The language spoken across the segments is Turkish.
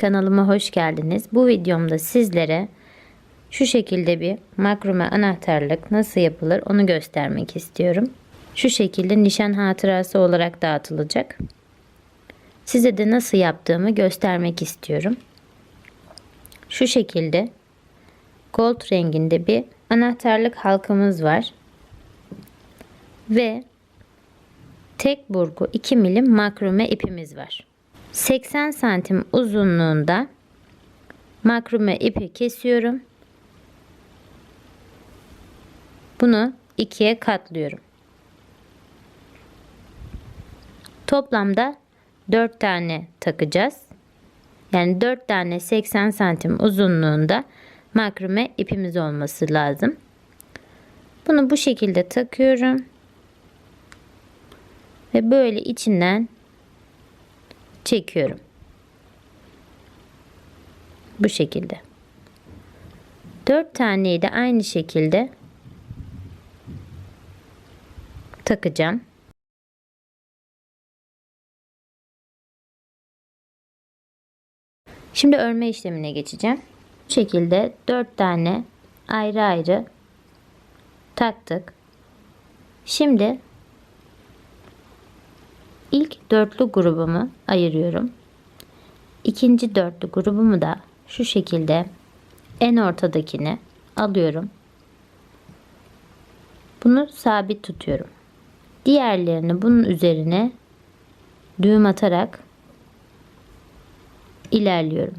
Kanalıma hoş geldiniz. Bu videomda sizlere şu şekilde bir makrome anahtarlık nasıl yapılır onu göstermek istiyorum. Şu şekilde nişan hatırası olarak dağıtılacak. Size de nasıl yaptığımı göstermek istiyorum. Şu şekilde gold renginde bir anahtarlık halkamız var. Ve tek burgu 2 milim makrome ipimiz var. 80 santim uzunluğunda makrome ipi kesiyorum. Bunu ikiye katlıyorum. Toplamda 4 tane takacağız. Yani 4 tane 80 santim uzunluğunda makrome ipimiz olması lazım. Bunu bu şekilde takıyorum. Ve böyle içinden çekiyorum. Bu şekilde. 4 taneyi de aynı şekilde takacağım. Şimdi örme işlemine geçeceğim. Bu şekilde 4 tane ayrı ayrı taktık. Şimdi ilk dörtlü grubumu ayırıyorum. İkinci dörtlü grubumu da şu şekilde en ortadakini alıyorum. Bunu sabit tutuyorum. Diğerlerini bunun üzerine düğüm atarak ilerliyorum.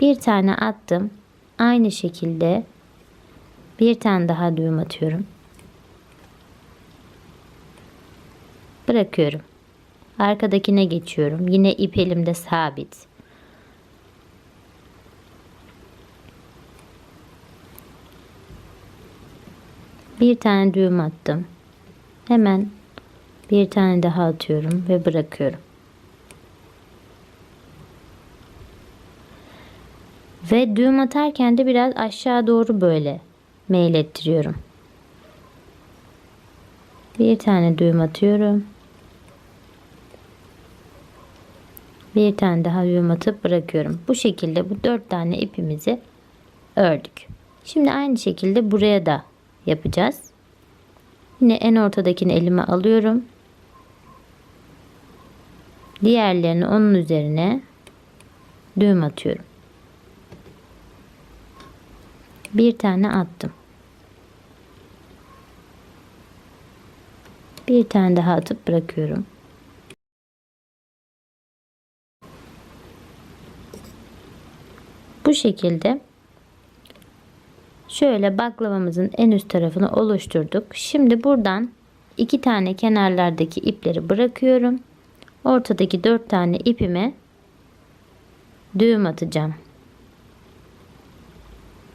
Bir tane attım. Aynı şekilde bir tane daha düğüm atıyorum. Bırakıyorum. Arkadakine geçiyorum. Yine ip elimde sabit. Bir tane düğüm attım. Hemen bir tane daha atıyorum ve bırakıyorum. Ve düğüm atarken de biraz aşağı doğru böyle meylettiriyorum. Bir tane düğüm atıyorum. Bir tane daha düğüm atıp bırakıyorum. Bu şekilde bu dört tane ipimizi ördük. Şimdi aynı şekilde buraya da yapacağız. Yine en ortadakini elime alıyorum. Diğerlerini onun üzerine düğüm atıyorum. Bir tane attım. Bir tane daha atıp bırakıyorum. Bu şekilde şöyle baklavamızın en üst tarafını oluşturduk. Şimdi buradan iki tane kenarlardaki ipleri bırakıyorum. Ortadaki dört tane ipime düğüm atacağım.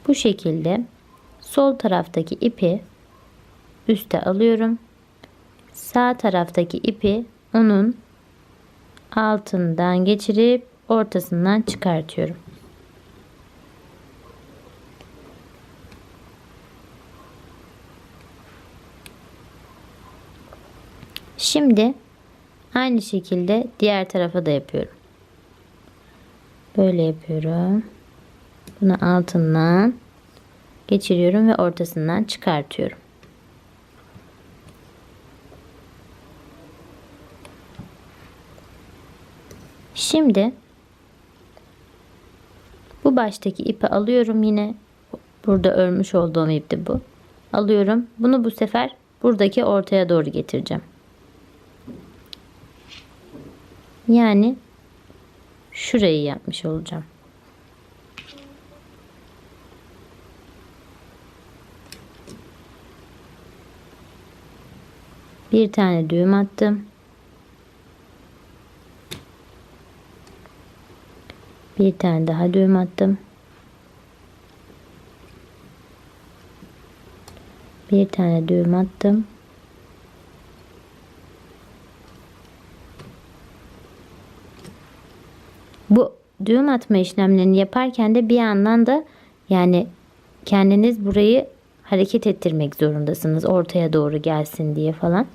Bu şekilde sol taraftaki ipi üste alıyorum. Sağ taraftaki ipi onun altından geçirip ortasından çıkartıyorum. Şimdi aynı şekilde diğer tarafa da yapıyorum. Böyle yapıyorum. Bunu altından geçiriyorum ve ortasından çıkartıyorum. Şimdi bu baştaki ipi alıyorum yine. Burada örmüş olduğum ipti bu. Alıyorum. Bunu bu sefer buradaki ortaya doğru getireceğim. Yani şurayı yapmış olacağım. Bir tane düğüm attım. Bir tane daha düğüm attım. Bir tane düğüm attım. Bu düğüm atma işlemlerini yaparken de bir yandan da yani kendiniz burayı hareket ettirmek zorundasınız. Ortaya doğru gelsin diye falan.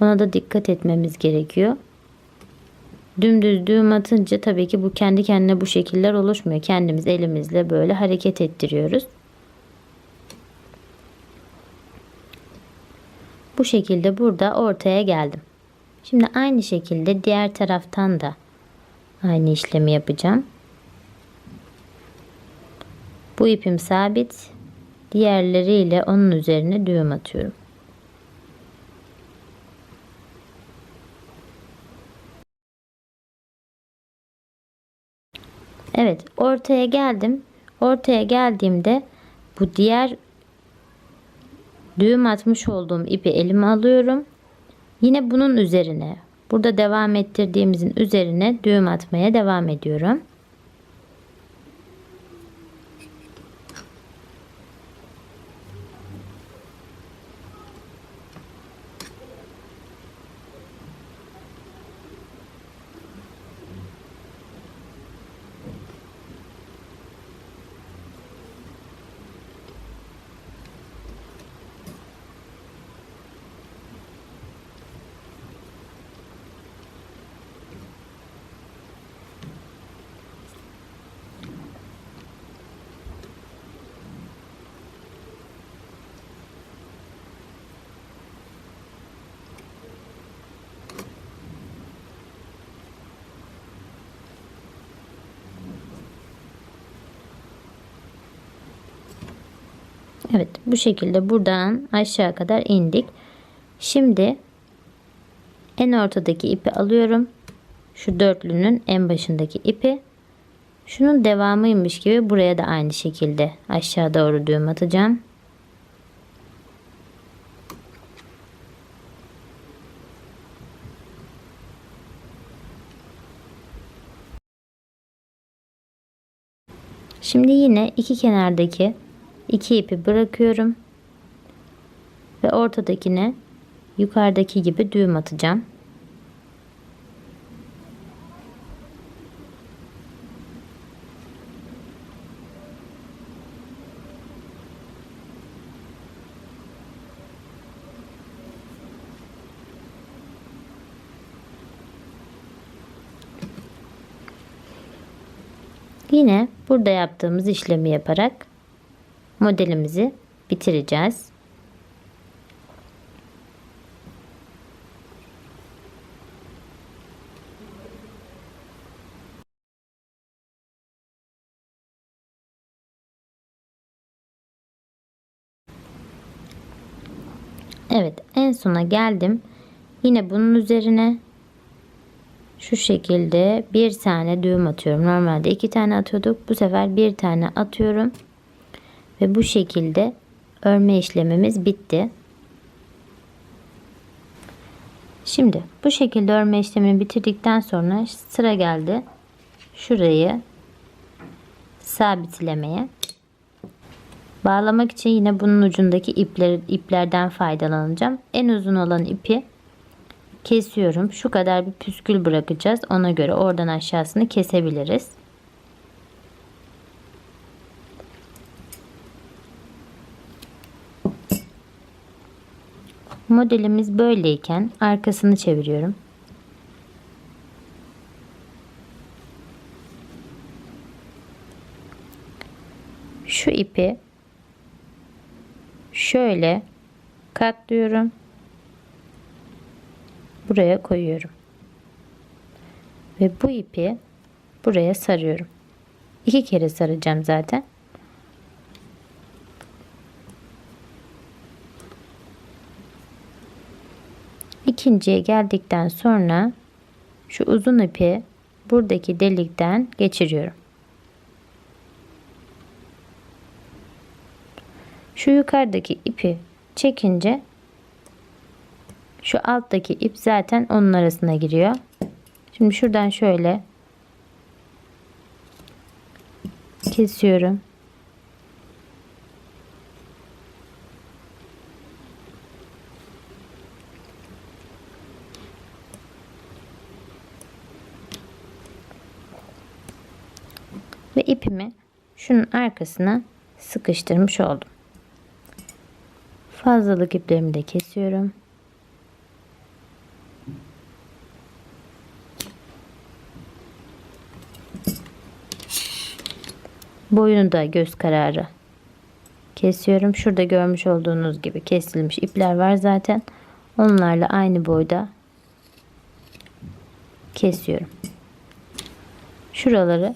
Ona da dikkat etmemiz gerekiyor. Dümdüz düğüm atınca tabii ki bu kendi kendine bu şekiller oluşmuyor. Kendimiz elimizle böyle hareket ettiriyoruz. Bu şekilde burada ortaya geldim. Şimdi aynı şekilde diğer taraftan da aynı işlemi yapacağım. Bu ipim sabit. Diğerleriyle onun üzerine düğüm atıyorum. Evet, ortaya geldim. Ortaya geldiğimde bu diğer düğüm atmış olduğum ipi elime alıyorum. Yine bunun üzerine, burada devam ettirdiğimizin üzerine düğüm atmaya devam ediyorum. Evet bu şekilde buradan aşağı kadar indik. Şimdi en ortadaki ipi alıyorum. Şu dörtlünün en başındaki ipi. Şunun devamıymış gibi buraya da aynı şekilde aşağı doğru düğüm atacağım. Şimdi yine iki kenardaki iki ipi bırakıyorum ve ortadakine yukarıdaki gibi düğüm atacağım. Yine burada yaptığımız işlemi yaparak modelimizi bitireceğiz. Evet en sona geldim. Yine bunun üzerine şu şekilde bir tane düğüm atıyorum. Normalde iki tane atıyorduk. Bu sefer bir tane atıyorum. Ve bu şekilde örme işlemimiz bitti. Şimdi bu şekilde örme işlemini bitirdikten sonra sıra geldi. Şurayı sabitlemeye. Bağlamak için yine bunun ucundaki ipler, iplerden faydalanacağım. En uzun olan ipi kesiyorum. Şu kadar bir püskül bırakacağız. Ona göre oradan aşağısını kesebiliriz. Modelimiz böyleyken arkasını çeviriyorum. Şu ipi şöyle katlıyorum. Buraya koyuyorum. Ve bu ipi buraya sarıyorum. İki kere saracağım zaten. İkinciye geldikten sonra şu uzun ipi buradaki delikten geçiriyorum. Şu yukarıdaki ipi çekince şu alttaki ip zaten onun arasına giriyor. Şimdi şuradan şöyle kesiyorum. şunun arkasına sıkıştırmış oldum. Fazlalık iplerimi de kesiyorum. Boyunu da göz kararı kesiyorum. Şurada görmüş olduğunuz gibi kesilmiş ipler var zaten. Onlarla aynı boyda kesiyorum. Şuraları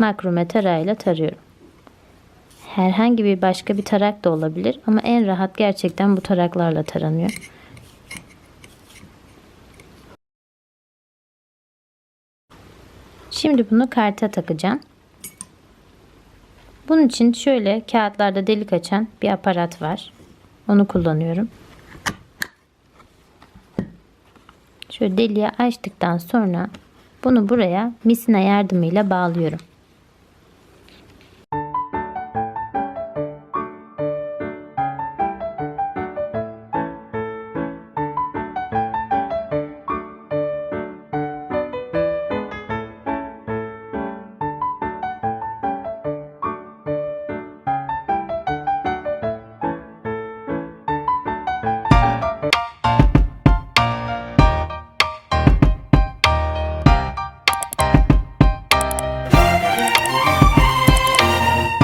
makrome tarağıyla tarıyorum. Herhangi bir başka bir tarak da olabilir ama en rahat gerçekten bu taraklarla taranıyor. Şimdi bunu karta takacağım. Bunun için şöyle kağıtlarda delik açan bir aparat var. Onu kullanıyorum. Şöyle deliği açtıktan sonra bunu buraya misina yardımıyla bağlıyorum.